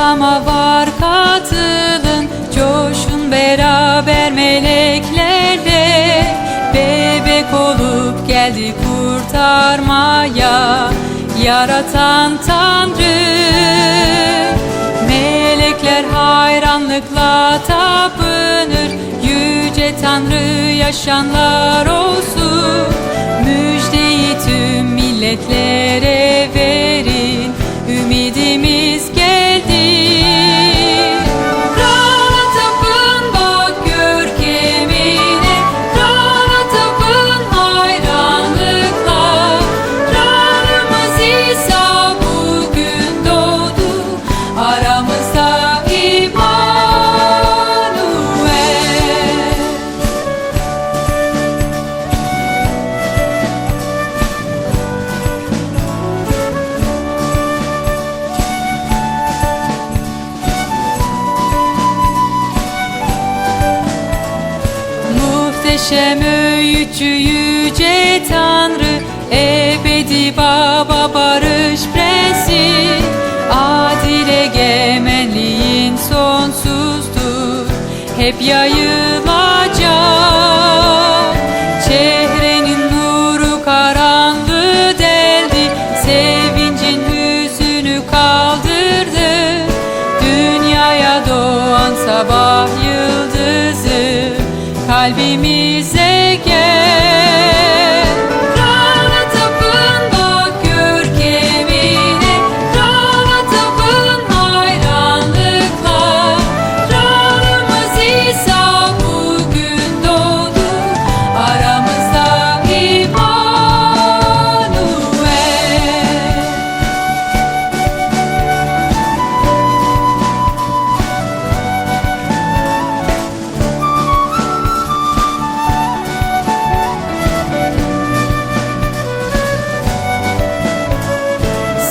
kutlama var katılın Coşun beraber meleklerle Bebek olup geldi kurtarmaya Yaratan Tanrı. Melekler hayranlıkla tapınır Yüce Tanrı yaşanlar olsun. Müjdeyi tüm milletlere Muhteşem öğütçü yüce Tanrı Ebedi baba barış prensi Adil egemenliğin sonsuzdur Hep yayılacak. Çehrenin nuru karanlığı deldi Sevincin hüzünü kaldırdı. Dünyaya doğan sabah yıldızı kalbimize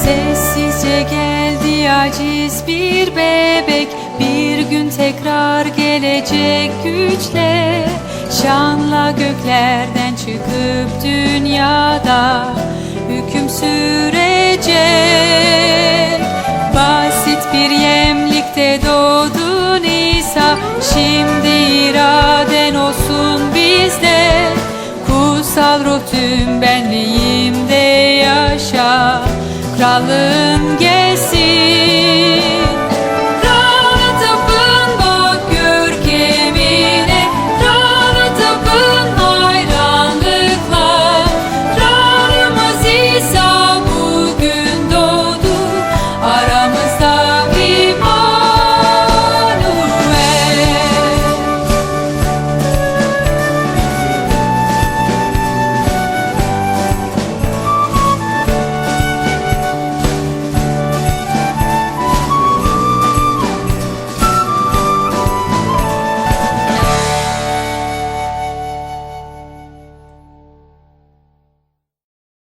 Sessizce geldi aciz bir bebek. Bir gün tekrar gelecek güçle. Şanla göklerden çıkıp dünyada Hüküm sürecek. Basit bir yemlikte doğdun İsa Şimdi iraden olsun bizde. Kutsal ruh tüm benliğimde yaşa kralım gel.